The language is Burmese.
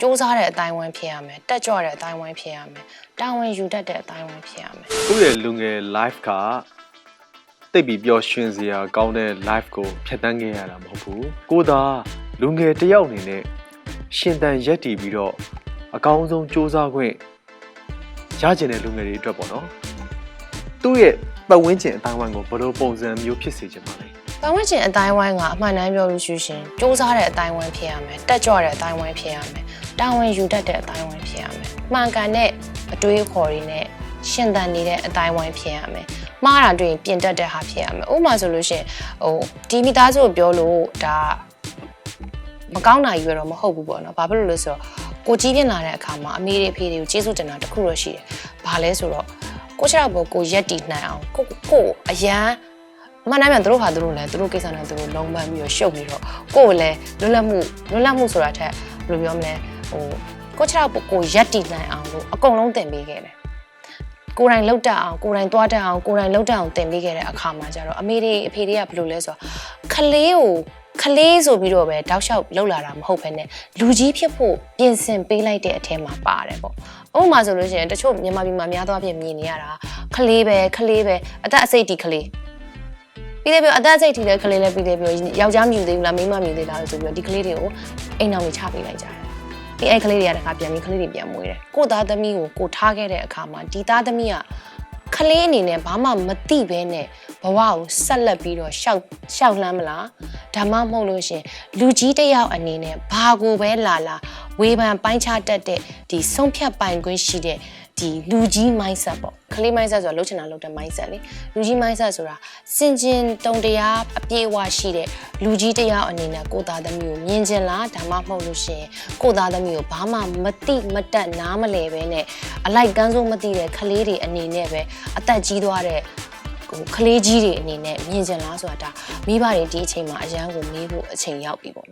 စူးစမ်းတဲ့အတိုင်းဝိုင်းဖြစ်ရမယ်တက်ကြွတဲ့အတိုင်းဝိုင်းဖြစ်ရမယ်တာဝန်ယူတတ်တဲ့အတိုင်းဝိုင်းဖြစ်ရမယ်ကိုယ့်ရဲ့လူငယ် life ကတိတ်ပြီးပျော်ရွှင်စရာကောင်းတဲ့ life ကိုဖြတ်တန်းခဲ့ရတာမဟုတ်ဘူးကိုသာလူငယ်တစ်ယောက်အနေနဲ့ရှင်သန်ရက်တည်ပြီးတော့အကောင်းဆုံးစူးစမ်းခွင့်ရကျင်တဲ့လူငယ်တွေအတွက်ပေါ့နော်သူ့ရဲ့ပတ်ဝန်းကျင်အတိုင်းဝိုင်းကိုဘယ်လိုပုံစံမျိုးဖြစ်စေချင်ပါလဲ ပတ်ဝန်းကျင်အတိုင်းဝိုင်းကအမှန်တမ်းပြောလို့ရှိရှင်စူးစမ်းတဲ့အတိုင်းဝိုင်းဖြစ်ရမယ်တက်ကြွတဲ့အတိုင်းဝိုင်းဖြစ်ရမယ်တာဝန်ယူတတ်တဲ့အတိုင်းဝိုင်းဖြစ်ရမယ်မှန်ကန်တဲ့အတွေးအခေါ်တွေနဲ့ရှင်သန်နေတဲ့အတိုင်းဝိုင်းဖြစ်ရမယ်မှားတာတွေ့ရင်ပြင်တတ်တဲ့ဟာဖြစ်ရမယ်ဥပမာဆိုလို့ရှိရင်ဟိုဒီမိသားစုကိုပြောလို့ဒါမကောင်းတာကြီးရတော့မဟုတ်ဘူးပေါ့နော်ဘာဖြစ်လို့လဲဆိုတော့ကိုကြီးပြင်လာတဲ့အခါမှာအမေတွေအဖေတွေကိုကျေးဇူးတင်တာတစ်ခုတော့ရှိတယ်ဘာလဲဆိုတော့ကိုချရဘောကိုရက်တီနိုင်အောင်ကိုကိုအရန်အ မှန်တမ်းပြန်သူတို့ဟာသူတို့လည်းသူတို့ကိစ္စနဲ့သူတို့လုံးပန်းပြီးတော့ရှုပ်ပြီးတော့ကိုယ်လည်းလွတ်လပ်မှုလွတ်လပ်မှုဆိုတာထက်ဘယ်လိုပြောမလဲဟိုကိုချရဘောကိုရက်တီနိုင်အောင်လို့အကုန်လုံးတင်ပေးခဲ့တယ်ကိုယ်တိုင်လှုပ်တတ်အောင်ကိုယ်တိုင်သွားတတ်အောင်ကိုယ်တိုင်လှုပ်တတ်အောင်တင်ပေးခဲ့တဲ့အခါမှာကျတော့အမေတွေအဖေတွေကဘယ်လိုလဲဆိုတော့ခလေးကိုခလေးဆိုပြီးတော့ပဲတောက်လျှောက်လှုပ်လာတာမဟုတ်ဘဲနဲ့လူကြီးဖြစ်ဖို့ပြင်ဆင်ပေးလိုက်တဲ့အထဲမှာပါတယ်ပေါ့။ဥပမာဆိုလို့ရှိရင်တချို့မြန်မာပြည်မှာများသောအားဖြင့်မြင်နေရတာခလေးပဲခလေးပဲအသက်အစိတ်တီခလေး ပြီးတယ်ပြောအသက်အစိတ်တီလည်းခလေးလည်းပြီးတယ်ပြောယောက်ျားမြူသေးဘူးလားမိန်းမမြူသေးလားလို့ဆိုပြီးတော့ဒီကလေးတွေကိုအိမ်အောင်ကြီးချပေးလိုက်ကြတယ်ဒီအဲ့ကလေးတွေကတခါပြန်ပြီးကလေးတွေပြန်မွေးတယ်ကို့သားသမီးကိုကိုထားခဲ့တဲ့အခါမှာဒီသားသမီးကကလေးအနေနဲ့ဘာမှမသိဘဲနဲ့ဘဝကိုဆက်လက်ပြီးတော့ရှောက်ရှောက်လှမ်းမလားဒါမှမဟုတ်လို့ရှရင်လူကြီးတစ်ယောက်အနေနဲ့ဘာကိုပဲလာလာဝေဖန်ပိုင်းခြားတတ်တဲ့ဒီဆုံးဖြတ်ပိုင်ခွင့်ရှိတဲ့ ဒီလူကြီး mindset ပေါ့ကလေး mindset ဆိုတာလှုပ်ချင်တာလှုပ်တဲ့ mindset လေလူကြီး mindset ဆိုတာစင်ကျင်တုံတရားအပြည့်အဝရှိတဲ့လူကြီးတစ်ယောက်အနေနဲ့ကိုယ့်သားသမီးကိုမြင်ချင်လားဒါမှမဟုတ်လို့ရှရင်ကိုယ့်သားသမီးကိုဘာမှမတိမတက်နားမလဲပဲနဲ့အလိုက်ကန်းစိုးမသိတဲ့ကလေးတွေအနေနဲ့ပဲအသက်ကြီးသွားတဲ့ဟိုကလေးကြီးတွေအနေနဲ့မြင်ချင်လားဆိုတာဒါမိဘတွေဒီအချိန်မှာအရန်ကိုမေးဖို့အချိန်ရောက်ပြီပေါ့